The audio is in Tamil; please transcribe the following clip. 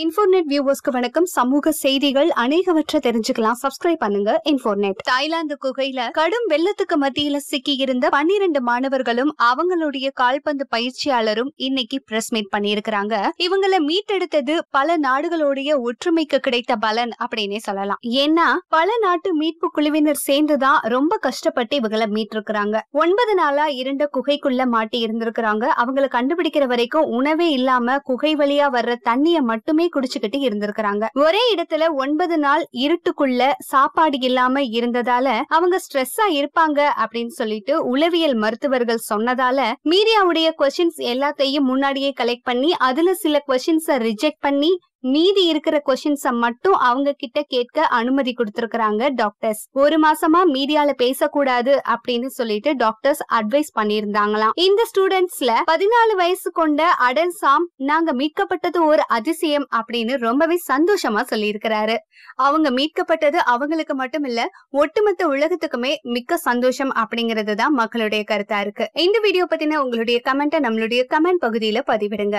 இன்ஃபோர்நெட் வியூவர்ஸ்க்கு வணக்கம். சமூக செய்திகள் அநேகவற்றை தெரிஞ்சுக்கலாம். சப்ஸ்கிரைப் பண்ணுங்க இன்ஃபோர்நெட் தாய்லாந்து குகையில கடும் வெள்ளத்துக்கு மத்தியில சிக்கி இருந்த பன்னிரண்டு மாணவர்களும் அவங்களுடைய கால்பந்து பயிற்சியாளரும் இன்னைக்கு பிரஸ் மீட் பண்ணியிருக்கிறாங்க. இவங்கள மீட்டெடுத்தது பல நாடுகளுடைய ஒற்றுமைக்கு கிடைத்த பலன் அப்படின்னே சொல்லலாம். ஏன்னா பல நாட்டு மீட்பு குழுவினர் சேர்ந்துதான் ரொம்ப கஷ்டப்பட்டு இவங்கள மீட்டிருக்கிறாங்க. ஒன்பது நாளா இரண்ட குகைக்குள்ள மாட்டி இருந்திருக்கிறாங்க. அவங்கள கண்டுபிடிக்கிற வரைக்கும் உணவே இல்லாம குகை வழியா வர்ற தண்ணிய மட்டுமே குடிச்சுக்கிட்டு இருந்திருக்கிறாங்க. ஒரே இடத்துல ஒன்பது நாள் இருட்டுக்குள்ள சாப்பாடு இல்லாம இருந்ததால அவங்க ஸ்ட்ரெஸ்ஸா இருப்பாங்க அப்படின்னு சொல்லிட்டு உளவியல் மருத்துவர்கள் சொன்னதால மீடியாவுடைய கொஸ்டின்ஸ் எல்லாத்தையும் முன்னாடியே கலெக்ட் பண்ணி அதுல சில கொஸ்டின்ஸ ரிஜெக்ட் பண்ணி மீதி இருக்கிற கொஸ்டின்ஸ மட்டும் அவங்க கிட்ட கேட்க அனுமதி கொடுத்திருக்கிறாங்க டாக்டர்ஸ் ஒரு மாசமா மீடியால பேசக்கூடாது அப்படின்னு சொல்லிட்டு டாக்டர்ஸ் அட்வைஸ் பண்ணியிருந்தாங்களாம். இந்த ஸ்டூடெண்ட்ஸ்ல பதினாலு வயசு கொண்ட அடல் சாம் நாங்க மீட்கப்பட்டது ஒரு அதிசயம் அப்படின்னு ரொம்பவே சந்தோஷமா சொல்லியிருக்கிறாரு. அவங்க மீட்கப்பட்டது அவங்களுக்கு மட்டும் இல்ல ஒட்டுமொத்த உலகத்துக்குமே மிக்க சந்தோஷம் அப்படிங்கிறது தான் மக்களுடைய கருத்தா இருக்கு. இந்த வீடியோ பத்தின உங்களுடைய கமெண்ட்டை நம்மளுடைய கமெண்ட் பகுதியில பதிவிடுங்க.